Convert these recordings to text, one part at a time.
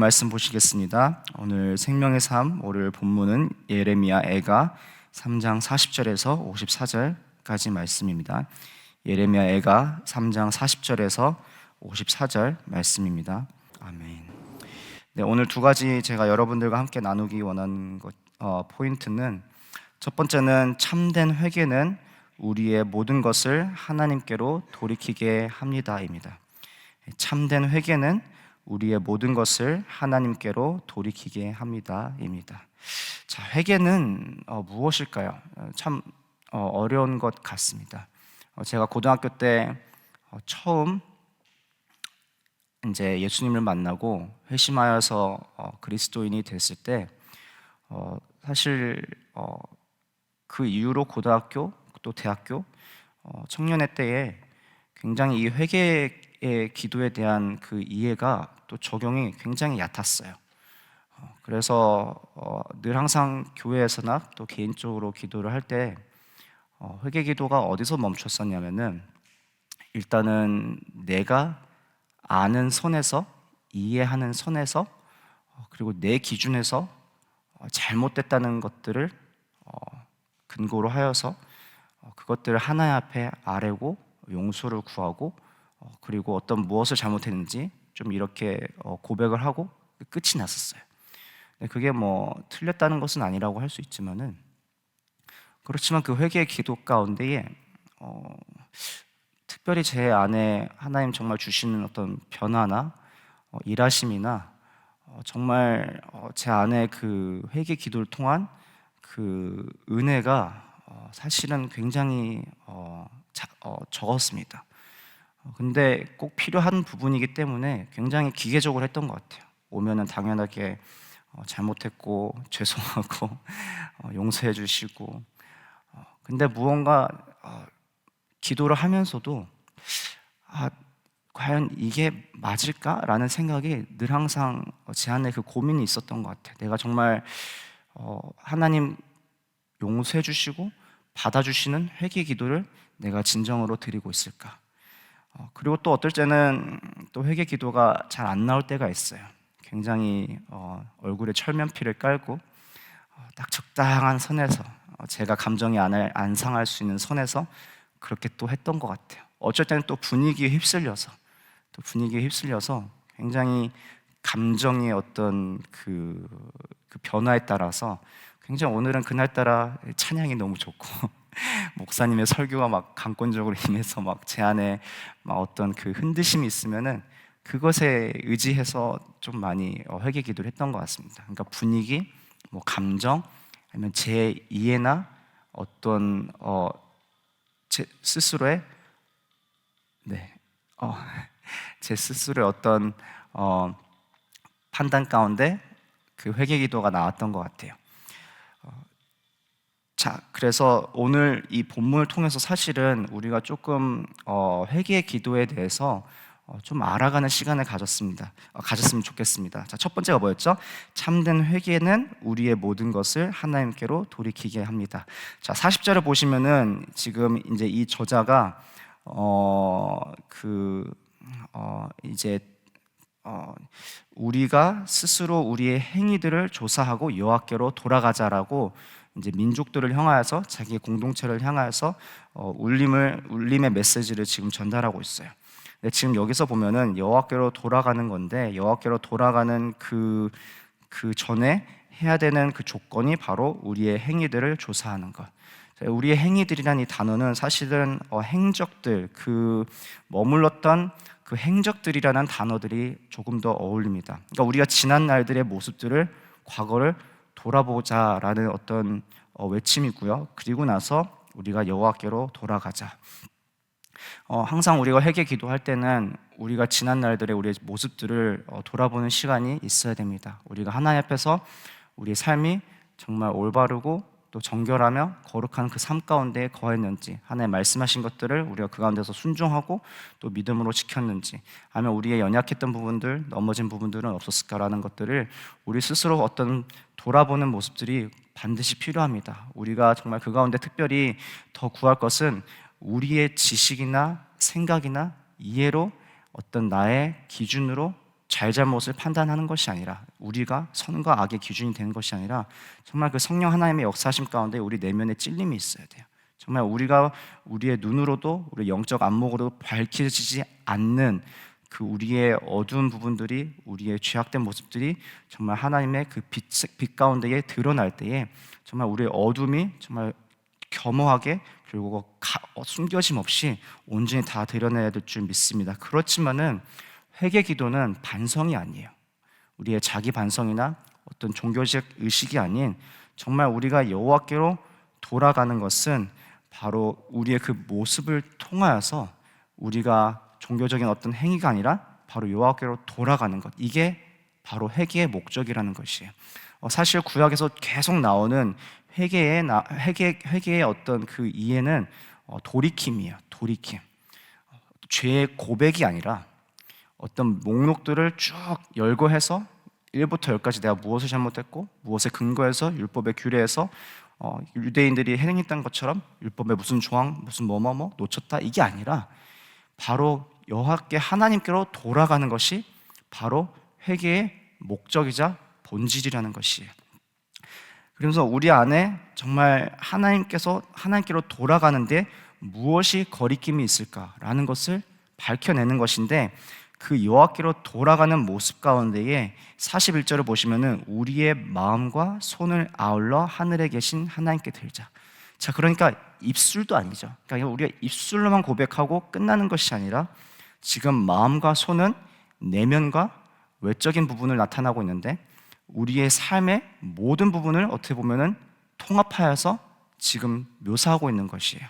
말씀 보시겠습니다. 오늘 생명의 삶 오늘 본문은 예레미야 애가 3장 40절에서 54절까지 말씀입니다. 예레미야 애가 3장 40절에서 54절 말씀입니다. 아멘. 네, 오늘 두 가지 제가 여러분들과 함께 나누기 원하는 것, 어, 포인트는 첫 번째는 참된 회개는 우리의 모든 것을 하나님께로 돌이키게 합니다입니다. 참된 회개는 우리의 모든 것을 하나님께로 돌이키게 합니다입니다. 자, 회개는 어, 무엇일까요? 어, 참 어, 려운것 같습니다. 어, 제가 고등학교 때 어, 처음 이제 예수님을 만나고 회심하여서 어, 그리스도인이 됐을 때 어, 사실 어, 그 이후로 고등학교 또 대학교 어, 청년회 때에 굉장히 이 회개 의 기도에 대한 그 이해가 또 적용이 굉장히 얕았어요. 어, 그래서 어, 늘 항상 교회에서나 또 개인적으로 기도를 할때 어, 회개 기도가 어디서 멈췄었냐면은 일단은 내가 아는 선에서 이해하는 선에서 어, 그리고 내 기준에서 어, 잘못됐다는 것들을 어, 근거로 하여서 어, 그것들을 하나님 앞에 아뢰고 용서를 구하고 어, 그리고 어떤 무엇을 잘못했는지 좀 이렇게 어, 고백을 하고 끝이 났었어요. 그게 뭐 틀렸다는 것은 아니라고 할 수 있지만은 그렇지만 그 회개의 기도 가운데에 어, 특별히 제 안에 하나님 정말 주시는 어떤 변화나 어, 일하심이나 어, 정말 어, 제 안에 그 회개 기도를 통한 그 은혜가 어, 사실은 굉장히 어, 자, 어, 적었습니다. 어, 근데 꼭 필요한 부분이기 때문에 굉장히 기계적으로 했던 것 같아요. 오면은 당연하게 어, 잘못했고 죄송하고 어, 용서해 주시고 어, 근데 무언가 어, 기도를 하면서도 아, 과연 이게 맞을까라는 생각이 늘 항상 제 안에 그 고민이 있었던 것 같아요. 내가 정말 어, 하나님 용서해 주시고 받아주시는 회개 기도를 내가 진정으로 드리고 있을까? 어, 그리고 또 어떨 때는 또 회개 기도가 잘 안 나올 때가 있어요. 굉장히 어, 얼굴에 철면피를 깔고 어, 딱 적당한 선에서 어, 제가 감정이 안, 할- 안 상할 수 있는 선에서 그렇게 또 했던 것 같아요. 어쩔 때는 또 분위기에 휩쓸려서 또 분위기에 휩쓸려서 굉장히 감정의 어떤 그, 그 변화에 따라서 굉장히 오늘은 그날따라 찬양이 너무 좋고 목사님의 설교가 막 강권적으로 임해서 막 제 안에 막 어떤 그 흔드심이 있으면은 그것에 의지해서 좀 많이 어, 회개 기도를 했던 것 같습니다. 그러니까 분위기, 뭐 감정, 아니면 제 이해나 어떤 어, 제 스스로의 네, 어, 제 스스로의 어떤 어, 판단 가운데 그 회개 기도가 나왔던 것 같아요. 어, 자, 그래서 오늘 이 본문을 통해서 사실은 우리가 조금 어, 회개 기도에 대해서 어, 좀 알아가는 시간을 가졌습니다. 어, 가졌으면 좋겠습니다. 자, 첫 번째가 뭐였죠? 참된 회개는 우리의 모든 것을 하나님께로 돌이키게 합니다. 자, 40절을 보시면은 지금 이제 이 저자가 어, 그 어, 이제 어, 우리가 스스로 우리의 행위들을 조사하고 여호와께로 돌아가자라고 이제 민족들을 향하여서 자기 공동체를 향하여서 어, 울림을 울림의 메시지를 지금 전달하고 있어요. 근데 지금 여기서 보면은 여호와께로 돌아가는 건데 여호와께로 돌아가는 그그 전에 해야 되는 그 조건이 바로 우리의 행위들을 조사하는 것. 자, 우리의 행위들이라는 이 단어는 사실은 어, 행적들 그 머물렀던 그 행적들이라는 단어들이 조금 더 어울립니다. 그러니까 우리가 지난 날들의 모습들을 과거를 돌아보자라는 어떤 어, 외침이고요. 그리고 나서 우리가 여호와께로 돌아가자. 어, 항상 우리가 회개 기도할 때는 우리가 지난 날들의 우리의 모습들을 어, 돌아보는 시간이 있어야 됩니다. 우리가 하나님 앞에서 우리의 삶이 정말 올바르고 또 정결하며 거룩한 그 삶 가운데 거했는지 하나님 말씀하신 것들을 우리가 그 가운데서 순종하고 또 믿음으로 지켰는지 아니면 우리의 연약했던 부분들 넘어진 부분들은 없었을까라는 것들을 우리 스스로 어떤 돌아보는 모습들이 반드시 필요합니다. 우리가 정말 그 가운데 특별히 더 구할 것은 우리의 지식이나 생각이나 이해로 어떤 나의 기준으로 잘잘못을 판단하는 것이 아니라 우리가 선과 악의 기준이 되는 것이 아니라 정말 그 성령 하나님의 역사심 가운데 우리 내면에 찔림이 있어야 돼요. 정말 우리가 우리의 눈으로도 우리 영적 안목으로 밝혀지지 않는 그 우리의 어두운 부분들이 우리의 죄악된 모습들이 정말 하나님의 그 빛, 빛 가운데에 드러날 때에 정말 우리의 어둠이 정말 겸허하게 가, 어, 숨겨짐 없이 온전히 다 드러내야 될 줄 믿습니다. 그렇지만은 회개 기도는 반성이 아니에요. 우리의 자기 반성이나 어떤 종교적 의식이 아닌 정말 우리가 여호와께로 돌아가는 것은 바로 우리의 그 모습을 통하여서 우리가 종교적인 어떤 행위가 아니라 바로 여호와께로 돌아가는 것. 이게 바로 회개의 목적이라는 것이에요. 어, 사실 구약에서 계속 나오는 회개의 나, 회개 회개의 어떤 그 이해는 어, 돌이킴이에요. 돌이킴. 어, 죄의 고백이 아니라 어떤 목록들을 쭉 열고 해서 1부터 10까지 내가 무엇을 잘못했고 무엇에 근거해서 율법의 규례에서 어, 유대인들이 행했던 것처럼 율법의 무슨 조항 무슨 뭐뭐뭐 놓쳤다 이게 아니라 바로 여호와께 하나님께로 돌아가는 것이 바로 회개의 목적이자 본질이라는 것이에요. 그래서 우리 안에 정말 하나님께서 하나님께로 돌아가는데 무엇이 거리낌이 있을까라는 것을 밝혀내는 것인데 그 여호와께로 돌아가는 모습 가운데에 41절을 보시면은 우리의 마음과 손을 아울러 하늘에 계신 하나님께 들자. 자, 그러니까 입술도 아니죠. 그러니까 우리가 입술로만 고백하고 끝나는 것이 아니라 지금 마음과 손은 내면과 외적인 부분을 나타나고 있는데 우리의 삶의 모든 부분을 어떻게 보면은 통합하여서 지금 묘사하고 있는 것이에요.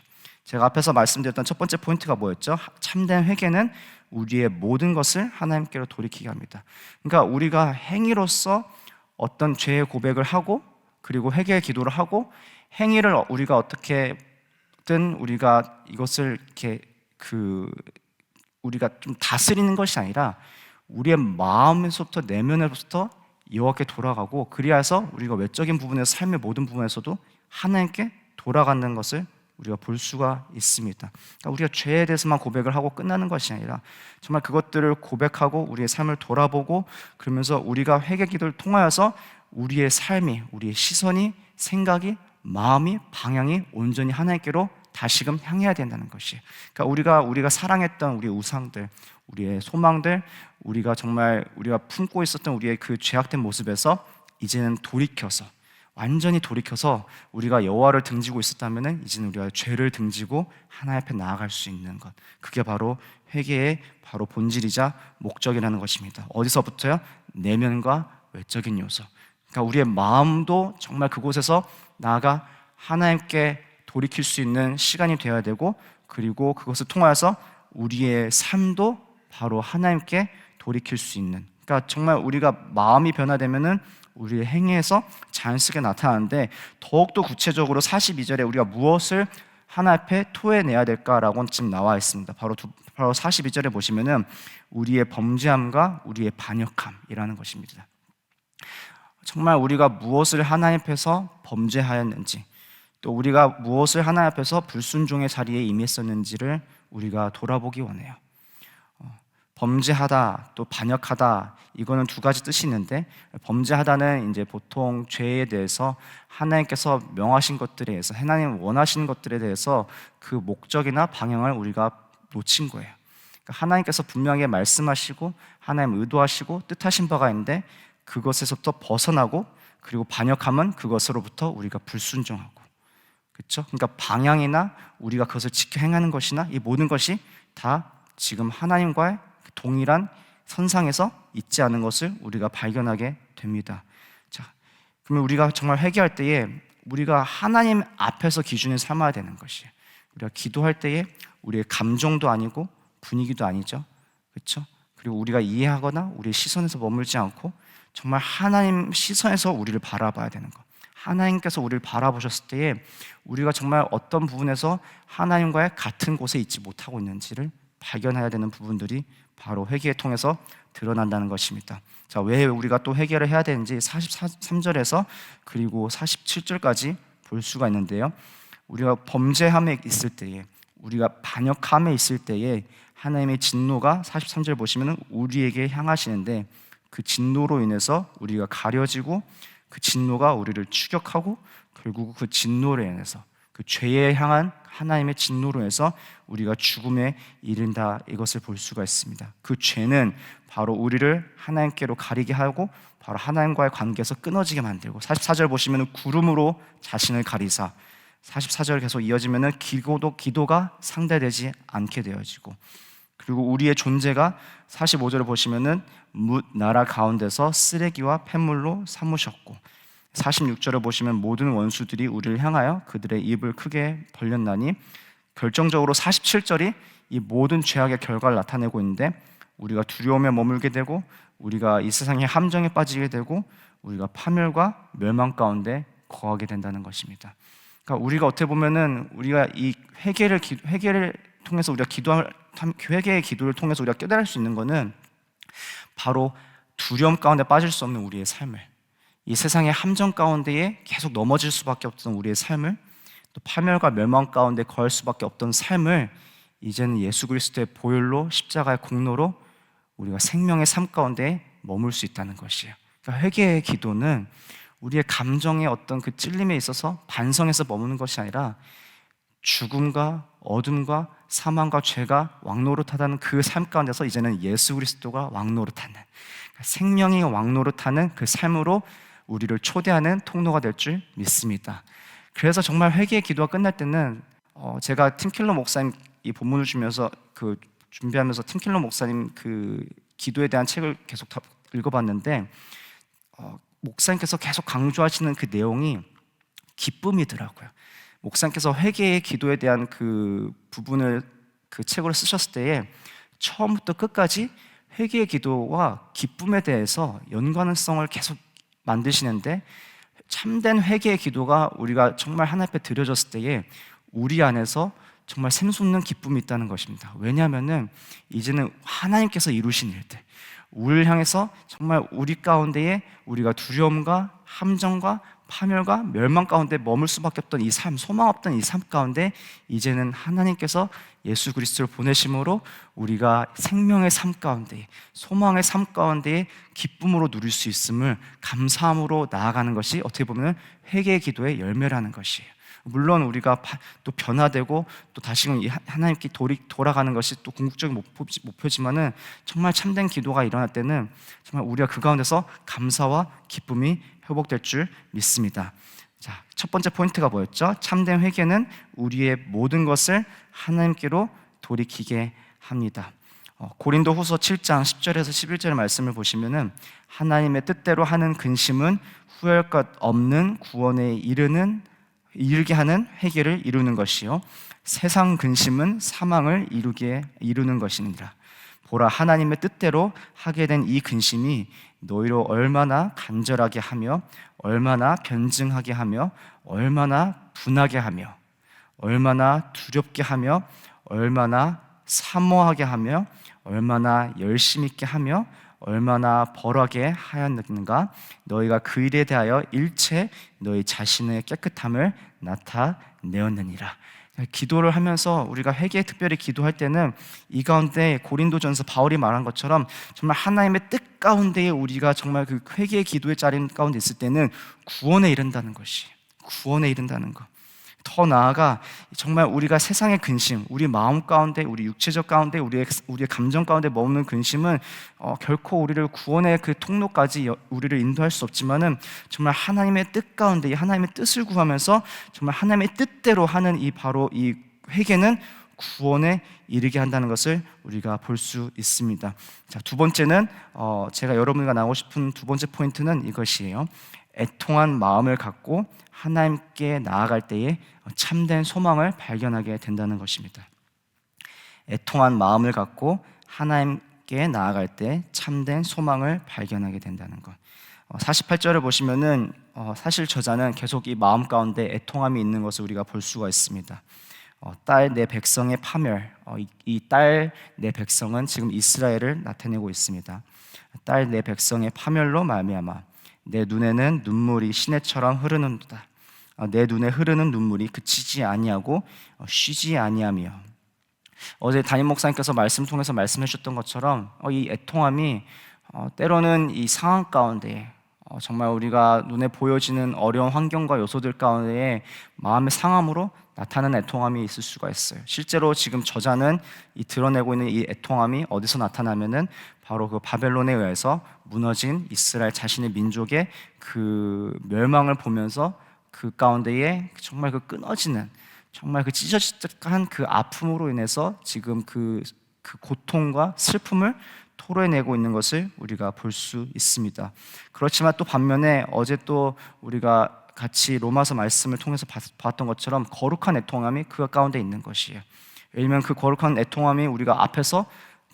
제가 앞에서 말씀드렸던 첫 번째 포인트가 뭐였죠? 참된 회개는 우리의 모든 것을 하나님께로 돌이키게 합니다. 그러니까 우리가 행위로서 어떤 죄의 고백을 하고 그리고 회개의 기도를 하고 행위를 우리가 어떻게든 우리가 이것을 이렇게 그 우리가 좀 다스리는 것이 아니라 우리의 마음에서부터 내면에서부터 여호와께 돌아가고 그리하여서 우리가 외적인 부분에서 삶의 모든 부분에서도 하나님께 돌아가는 것을 우리가 볼 수가 있습니다. 그러니까 우리가 죄에 대해서만 고백을 하고 끝나는 것이 아니라 정말 그것들을 고백하고 우리의 삶을 돌아보고 그러면서 우리가 회개 기도를 통하여서 우리의 삶이 우리의 시선이 생각이 마음이 방향이 온전히 하나님께로 다시금 향해야 된다는 것이. 그러니까 우리가 우리가 사랑했던 우리 우상들, 우리의 소망들, 우리가 정말 우리가 품고 있었던 우리의 그 죄악된 모습에서 이제는 돌이켜서 완전히 돌이켜서 우리가 여호와를 등지고 있었다면은 이제는 우리가 죄를 등지고 하나님 앞에 나아갈 수 있는 것. 그게 바로 회개의 바로 본질이자 목적이라는 것입니다. 어디서부터요? 내면과 외적인 요소. 그러니까 우리의 마음도 정말 그곳에서 나아가 하나님께 돌이킬 수 있는 시간이 되어야 되고 그리고 그것을 통하여서 우리의 삶도 바로 하나님께 돌이킬 수 있는 그러니까 정말 우리가 마음이 변화되면은 우리의 행위에서 자연스럽게 나타나는데 더욱더 구체적으로 42절에 우리가 무엇을 하나 앞에 토해내야 될까라고 지금 나와 있습니다. 바로, 두, 바로 42절에 보시면은 우리의 범죄함과 우리의 반역함이라는 것입니다. 정말 우리가 무엇을 하나님 앞에서 범죄하였는지 또 우리가 무엇을 하나님 앞에서 불순종의 자리에 임했었는지를 우리가 돌아보기 원해요. 범죄하다 또 반역하다 이거는 두 가지 뜻이 있는데 범죄하다는 이제 보통 죄에 대해서 하나님께서 명하신 것들에 대해서 하나님 원하시는 것들에 대해서 그 목적이나 방향을 우리가 놓친 거예요. 그러니까 하나님께서 분명히 말씀하시고 하나님 의도하시고 뜻하신 바가 있는데 그것에서부터 벗어나고 그리고 반역하면 그것으로부터 우리가 불순종하고 그렇죠? 그러니까 방향이나 우리가 그것을 지켜 행하는 것이나 이 모든 것이 다 지금 하나님과의 동일한 선상에서 있지 않은 것을 우리가 발견하게 됩니다. 자, 그러면 우리가 정말 회개할 때에 우리가 하나님 앞에서 기준을 삼아야 되는 것이에요. 우리가 기도할 때에 우리의 감정도 아니고 분위기도 아니죠. 그렇죠? 그리고 우리가 이해하거나 우리의 시선에서 머물지 않고 정말 하나님 시선에서 우리를 바라봐야 되는 것. 하나님께서 우리를 바라보셨을 때에 우리가 정말 어떤 부분에서 하나님과의 같은 곳에 있지 못하고 있는지를 발견해야 되는 부분들이 바로 회개를 통해서 드러난다는 것입니다. 자, 왜 우리가 또 회개를 해야 되는지 43절에서 그리고 47절까지 볼 수가 있는데요. 우리가 범죄함에 있을 때에 우리가 반역함에 있을 때에 하나님의 진노가 43절 보시면은 우리에게 향하시는데 그 진노로 인해서 우리가 가려지고 그 진노가 우리를 추격하고 결국 그 진노로 인해서 그 죄에 향한 하나님의 진노로 해서 우리가 죽음에 이른다 이것을 볼 수가 있습니다. 그 죄는 바로 우리를 하나님께로 가리게 하고 바로 하나님과의 관계에서 끊어지게 만들고 44절 보시면 구름으로 자신을 가리사 44절 계속 이어지면은 기도도 기도가 상대되지 않게 되어지고 그리고 우리의 존재가 45절을 보시면은 묻 나라 가운데서 쓰레기와 폐물로 삼으셨고 46절을 보시면 모든 원수들이 우리를 향하여 그들의 입을 크게 벌렸나니 결정적으로 47절이 이 모든 죄악의 결과를 나타내고 있는데 우리가 두려움에 머물게 되고 우리가 이 세상의 함정에 빠지게 되고 우리가 파멸과 멸망 가운데 거하게 된다는 것입니다. 그러니까 우리가 어떻게 보면은 우리가 이 회개를 회개를 통해서 우리가 기도할 회개의 기도를 통해서 우리가 깨달을 수 있는 것은 바로 두려움 가운데 빠질 수 없는 우리의 삶을 이 세상의 함정 가운데에 계속 넘어질 수밖에 없던 우리의 삶을 또 파멸과 멸망 가운데 거할 수밖에 없던 삶을 이제는 예수 그리스도의 보혈로 십자가의 공로로 우리가 생명의 삶 가운데 머물 수 있다는 것이에요. 그러니까 회개의 기도는 우리의 감정의 어떤 그 찔림에 있어서 반성해서 머무는 것이 아니라 죽음과 어둠과 사망과 죄가 왕노릇하다는 그 삶 가운데서 이제는 예수 그리스도가 왕노릇하는 그러니까 생명이 왕노릇하는 그 삶으로 우리를 초대하는 통로가 될 줄 믿습니다. 그래서 정말 회개의 기도가 끝날 때는 어 제가 팀킬러 목사님 이 본문을 주면서 그 준비하면서 팀킬러 목사님 그 기도에 대한 책을 계속 읽어봤는데 어 목사님께서 계속 강조하시는 그 내용이 기쁨이더라고요. 목사님께서 회개의 기도에 대한 그 부분을 그 책으로 쓰셨을 때에 처음부터 끝까지 회개의 기도와 기쁨에 대해서 연관성을 계속 만드시는데 참된 회개의 기도가 우리가 정말 하나님 앞에 드려졌을 때에 우리 안에서 정말 샘솟는 기쁨이 있다는 것입니다. 왜냐하면은 이제는 하나님께서 이루신 일들, 우리를 향해서 정말 우리 가운데에 우리가 두려움과 함정과 파멸과 멸망 가운데 머물 수밖에 없던 이 삶, 소망 없던 이 삶 가운데 이제는 하나님께서 예수 그리스도를 보내심으로 우리가 생명의 삶 가운데, 소망의 삶 가운데 기쁨으로 누릴 수 있음을 감사함으로 나아가는 것이 어떻게 보면 회개의 기도의 열매라는 것이에요. 물론 우리가 또 변화되고 또 다시금 하나님께 돌아가는 것이 또 궁극적인 목표지만은 정말 참된 기도가 일어날 때는 정말 우리가 그 가운데서 감사와 기쁨이 회복될 줄 믿습니다. 자, 첫 번째 포인트가 뭐였죠? 참된 회개는 우리의 모든 것을 하나님께로 돌이키게 합니다. 어, 고린도 후서 7장 10절에서 11절의 말씀을 보시면은 하나님의 뜻대로 하는 근심은 후회할 것 없는 구원에 이르는 이르게 하는 회개를 이루는 것이요 세상 근심은 사망을 이루게 이루는 것이니라. 보라 하나님의 뜻대로 하게 된 이 근심이 너희로 얼마나 간절하게 하며 얼마나 변증하게 하며 얼마나 분하게 하며 얼마나 두렵게 하며 얼마나 사모하게 하며 얼마나 열심 있게 하며 얼마나 벌하게 하였는가 너희가 그 일에 대하여 일체 너희 자신의 깨끗함을 나타내었느니라 기도를 하면서 우리가 회개에 특별히 기도할 때는 이 가운데 고린도전서 바울이 말한 것처럼 정말 하나님의 뜻 가운데에 우리가 정말 그 회개의 기도의 자리 가운데 있을 때는 구원에 이른다는 것이 구원에 이른다는 것. 더 나아가 정말 우리가 세상의 근심, 우리 마음 가운데, 우리 육체적 가운데, 우리의 우리의 감정 가운데 머무는 근심은 어, 결코 우리를 구원의 그 통로까지 우리를 인도할 수 없지만은 정말 하나님의 뜻 가운데 하나님의 뜻을 구하면서 정말 하나님의 뜻대로 하는 이 바로 이 회개는 구원에 이르게 한다는 것을 우리가 볼 수 있습니다. 자, 두 번째는 어, 제가 여러분과 나오고 싶은 두 번째 포인트는 이것이에요. 애통한 마음을 갖고 하나님께 나아갈 때에 참된 소망을 발견하게 된다는 것입니다. 애통한 마음을 갖고 하나님께 나아갈 때 참된 소망을 발견하게 된다는 것. 48절을 어, 보시면은 어, 사실 저자는 계속 이 마음 가운데 애통함이 있는 것을 우리가 볼 수가 있습니다. 어, 딸내 백성의 파멸, 이 딸 내 백성은 지금 이스라엘을 나타내고 있습니다. 딸 내 백성의 파멸로 말미암아 내 눈에는 눈물이 시내처럼 흐르는도다. 어, 내 눈에 흐르는 눈물이 그치지 아니하고 어, 쉬지 아니하며 어제 담임 목사님께서 말씀 통해서 말씀해 주셨던 것처럼 어, 이 애통함이 어, 때로는 이 상황 가운데 어, 정말 우리가 눈에 보여지는 어려운 환경과 요소들 가운데 마음의 상함으로 나타나는 애통함이 있을 수가 있어요. 실제로 지금 저자는 이 드러내고 있는 이 애통함이 어디서 나타나면은 바로 그 바벨론에 의해서 무너진 이스라엘 자신의 민족의 그 멸망을 보면서 그 가운데에 정말 그 끊어지는 정말 그 찢어질 듯한 그 아픔으로 인해서 지금 그, 그 고통과 슬픔을 토로해내고 있는 것을 우리가 볼 수 있습니다. 그렇지만 또 반면에 어제 또 우리가 같이 로마서 말씀을 통해서 봤던 것처럼 거룩한 애통함이 그 가운데 있는 것이에요. 왜냐하면 그 거룩한 애통함이 우리가 앞에서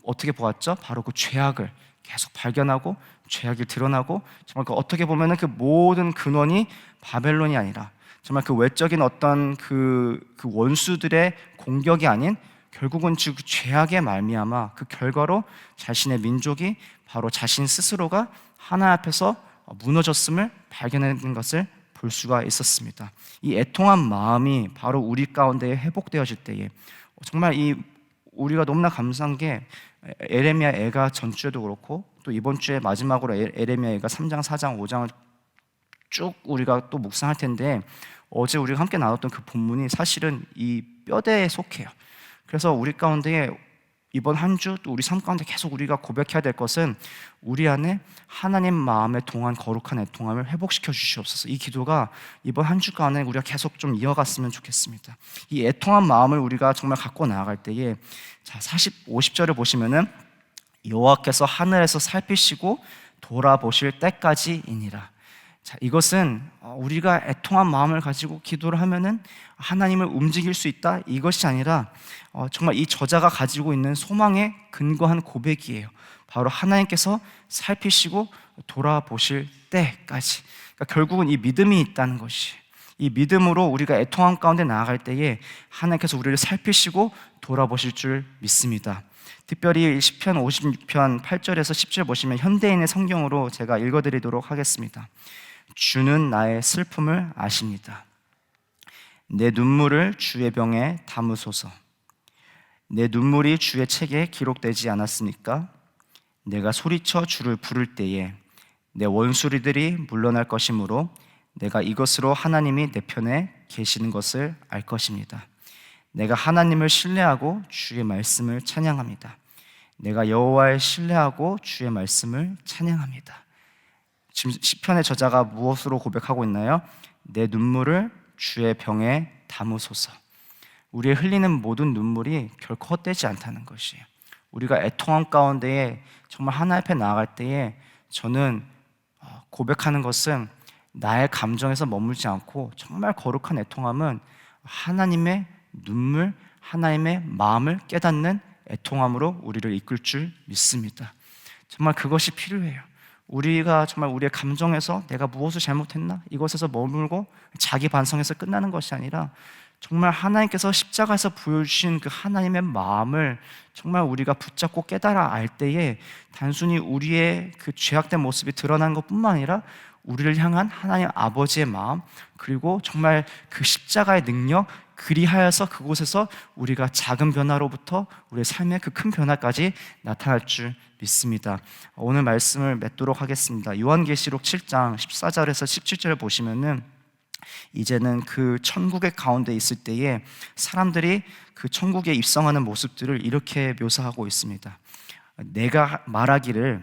어떻게 보았죠? 바로 그 죄악을 계속 발견하고 죄악이 드러나고 정말 그 어떻게 보면은 그 모든 근원이 바벨론이 아니라 정말 그 외적인 어떤 그, 그 원수들의 공격이 아닌 결국은 즉 죄악의 말미암아 그 결과로 자신의 민족이 바로 자신 스스로가 하나 앞에서 무너졌음을 발견하는 것을 볼 수가 있었습니다. 이 애통한 마음이 바로 우리 가운데 회복되어질 때에 정말 이 우리가 너무나 감사한 게 에레미야 애가 전주에도 그렇고 또 이번 주에 마지막으로 에레미야 애가 3장, 4장, 5장을 쭉 우리가 또 묵상할 텐데 어제 우리가 함께 나눴던 그 본문이 사실은 이 뼈대에 속해요. 그래서 우리 가운데 이번 한 주 또 우리 삶 가운데 계속 우리가 고백해야 될 것은 우리 안에 하나님 마음에 동한 거룩한 애통함을 회복시켜 주시옵소서. 이 기도가 이번 한 주간에 우리가 계속 좀 이어갔으면 좋겠습니다. 이 애통한 마음을 우리가 정말 갖고 나아갈 때에 자 40, 50절을 보시면은 여호와께서 하늘에서 살피시고 돌아보실 때까지이니라. 자, 이것은 어, 우리가 애통한 마음을 가지고 기도를 하면은 하나님을 움직일 수 있다 이것이 아니라 어, 정말 이 저자가 가지고 있는 소망에 근거한 고백이에요. 바로 하나님께서 살피시고 돌아보실 때까지. 그러니까 결국은 이 믿음이 있다는 것이. 이 믿음으로 우리가 애통함 가운데 나아갈 때에 하나님께서 우리를 살피시고 돌아보실 줄 믿습니다. 특별히 10편 56편 8절에서 10절 보시면 현대인의 성경으로 제가 읽어드리도록 하겠습니다. 주는 나의 슬픔을 아십니다. 내 눈물을 주의 병에 담으소서. 내 눈물이 주의 책에 기록되지 않았습니까? 내가 소리쳐 주를 부를 때에 내 원수리들이 물러날 것이므로 내가 이것으로 하나님이 내 편에 계시는 것을 알 것입니다. 내가 하나님을 신뢰하고 주의 말씀을 찬양합니다. 내가 여호와를 신뢰하고 주의 말씀을 찬양합니다. 지금 시편의 저자가 무엇으로 고백하고 있나요? 내 눈물을 주의 병에 담으소서. 우리의 흘리는 모든 눈물이 결코 헛되지 않다는 것이에요. 우리가 애통함 가운데에 정말 하나 앞에 나아갈 때에 저는 어, 고백하는 것은 나의 감정에서 머물지 않고 정말 거룩한 애통함은 하나님의 눈물, 하나님의 마음을 깨닫는 애통함으로 우리를 이끌 줄 믿습니다. 정말 그것이 필요해요. 우리가 정말 우리의 감정에서 내가 무엇을 잘못했나 이것에서 머물고 자기 반성에서 끝나는 것이 아니라 정말 하나님께서 십자가에서 보여주신 그 하나님의 마음을 정말 우리가 붙잡고 깨달아 알 때에 단순히 우리의 그 죄악된 모습이 드러난 것뿐만 아니라 우리를 향한 하나님 아버지의 마음 그리고 정말 그 십자가의 능력 그리하여서 그곳에서 우리가 작은 변화로부터 우리의 삶의 그 큰 변화까지 나타날 줄 믿습니다. 오늘 말씀을 맺도록 하겠습니다. 요한계시록 7장 14절에서 17절을 보시면은 이제는 그 천국의 가운데 있을 때에 사람들이 그 천국에 입성하는 모습들을 이렇게 묘사하고 있습니다. 내가 말하기를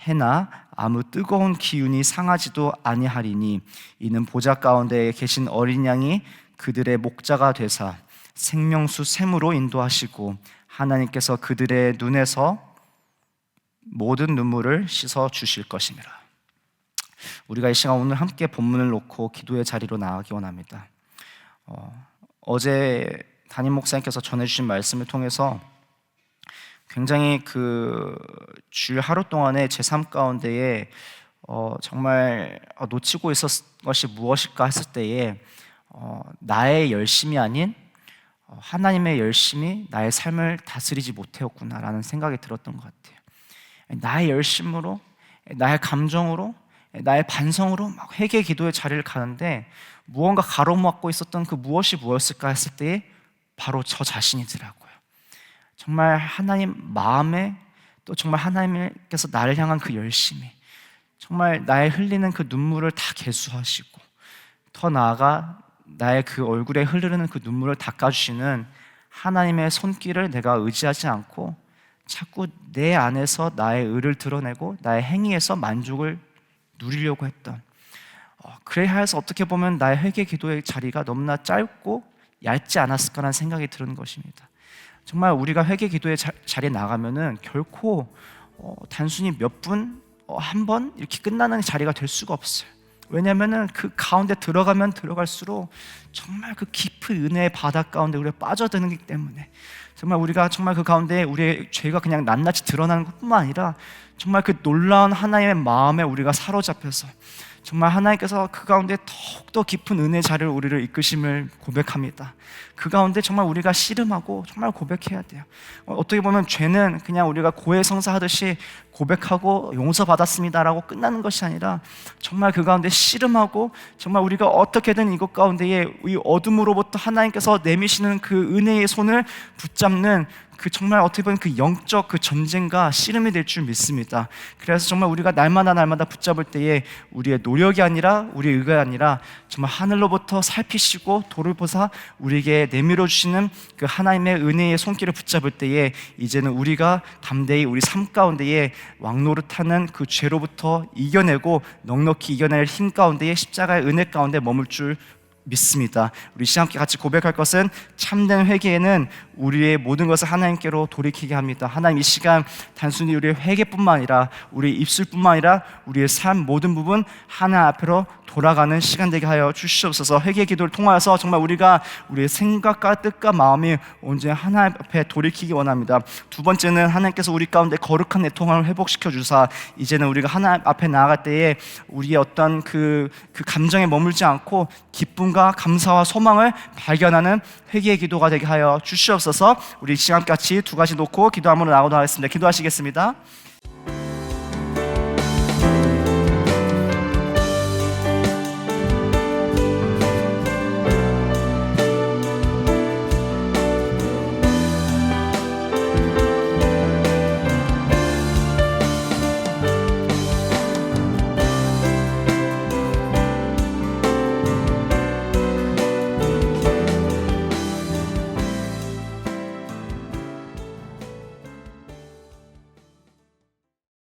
해나 아무 뜨거운 기운이 상하지도 아니하리니 이는 보좌 가운데 계신 어린 양이 그들의 목자가 되사 생명수 샘으로 인도하시고 하나님께서 그들의 눈에서 모든 눈물을 씻어 주실 것입니다. 우리가 이 시간 오늘 함께 본문을 놓고 기도의 자리로 나가기 원합니다. 어, 어제 담임 목사님께서 전해주신 말씀을 통해서 굉장히 그 주일 하루 동안의 제 삶 가운데에 어, 정말 어, 놓치고 있었 것이 무엇일까 했을 때에 어, 나의 열심이 아닌 어, 하나님의 열심이 나의 삶을 다스리지 못하였구나라는 생각이 들었던 것 같아요. 나의 열심으로, 나의 감정으로, 나의 반성으로 막 회개 기도의 자리를 가는데 무언가 가로막고 있었던 그 무엇이 무엇일까 했을 때에 바로 저 자신이더라고요. 정말 하나님 마음에 또 정말 하나님께서 나를 향한 그 열심이 정말 나의 흘리는 그 눈물을 다 개수하시고 더 나아가 나의 그 얼굴에 흐르는 그 눈물을 닦아주시는 하나님의 손길을 내가 의지하지 않고 자꾸 내 안에서 나의 의를 드러내고 나의 행위에서 만족을 누리려고 했던 어, 그래 하여서 어떻게 보면 나의 회개 기도의 자리가 너무나 짧고 얇지 않았을까라는 생각이 드는 것입니다. 정말 우리가 회개 기도의 자, 리에 나가면은 결코 어, 단순히 몇 분, 어, 한 번 이렇게 끝나는 자리가 될 수가 없어요. 왜냐하면은 그 가운데 들어가면 들어갈수록 정말 그 깊은 은혜의 바다 가운데 우리가 빠져드는기 때문에 정말 우리가 정말 그 가운데 우리의 죄가 그냥 낱낱이 드러나는 것뿐만 아니라 정말 그 놀라운 하나님의 마음에 우리가 사로잡혀서 정말 하나님께서 그 가운데 더욱더 깊은 은혜 자리를 우리를 이끄심을 고백합니다. 그 가운데 정말 우리가 씨름하고 정말 고백해야 돼요. 어, 어떻게 보면 죄는 그냥 우리가 고해성사하듯이 고백하고 용서받았습니다라고 끝나는 것이 아니라 정말 그 가운데 씨름하고 정말 우리가 어떻게든 이것 가운데에 이 어둠으로부터 하나님께서 내미시는 그 은혜의 손을 붙잡는 그 정말 어떻게 보면 그 영적 그 전쟁과 씨름이 될 줄 믿습니다. 그래서 정말 우리가 날마다 날마다 붙잡을 때에 우리의 노력이 아니라 우리의 의가 아니라 정말 하늘로부터 살피시고 돌을 보사 우리에게 내밀어 주시는 그 하나님의 은혜의 손길을 붙잡을 때에 이제는 우리가 담대히 우리 삶 가운데에 왕노릇하는 그 죄로부터 이겨내고 넉넉히 이겨낼 힘 가운데에 십자가의 은혜 가운데 머물 줄 믿습니다. 우리 시간 함께 같이 고백할 것은 참된 회개에는 우리의 모든 것을 하나님께로 돌이키게 합니다. 하나님 이 시간 단순히 우리의 회개뿐만 아니라 우리 입술뿐만 아니라 우리의 삶 모든 부분 하나 앞으로 돌아가는 시간 되게 하여 주시옵소서. 회개 기도를 통하여서 정말 우리가 우리의 생각과 뜻과 마음이 언제 하나님 앞에 돌이키기 원합니다. 두 번째는 하나님께서 우리 가운데 거룩한 내통함을 회복시켜 주사 이제는 우리가 하나님 앞에 나아갈 때에 우리의 어떤 그, 그 감정에 머물지 않고 기쁨 과 감사와 소망을 발견하는 회개의 기도가 되게 하여 주시옵소서. 우리 시간 같이 두 가지 놓고 기도함으로 나오도록 하겠습니다. 기도하시겠습니다.